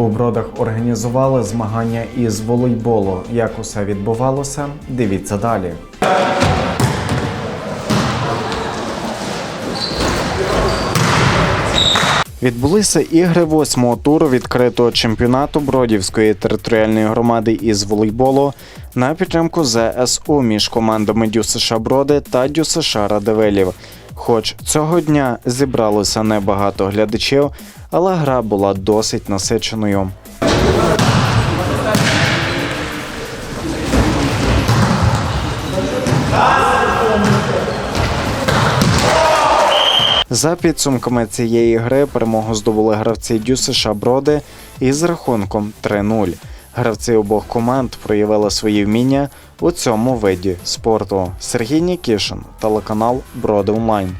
У бродах організували змагання із волейболу. Як усе відбувалося, дивіться далі. Відбулися ігри восьмого туру відкритого чемпіонату Бродівської територіальної громади із волейболу на підтримку ЗСУ між командами ДЮСШ Броди та ДЮСШ Радивилів. Хоч цього дня зібралося небагато глядачів, але гра була досить насиченою. За підсумками цієї гри перемогу здобули гравці ДЮСШ Броди із рахунком 3-0. Гравці обох команд проявили свої вміння у цьому виді спорту. Сергій Нікішин, телеканал Броди Онлайн.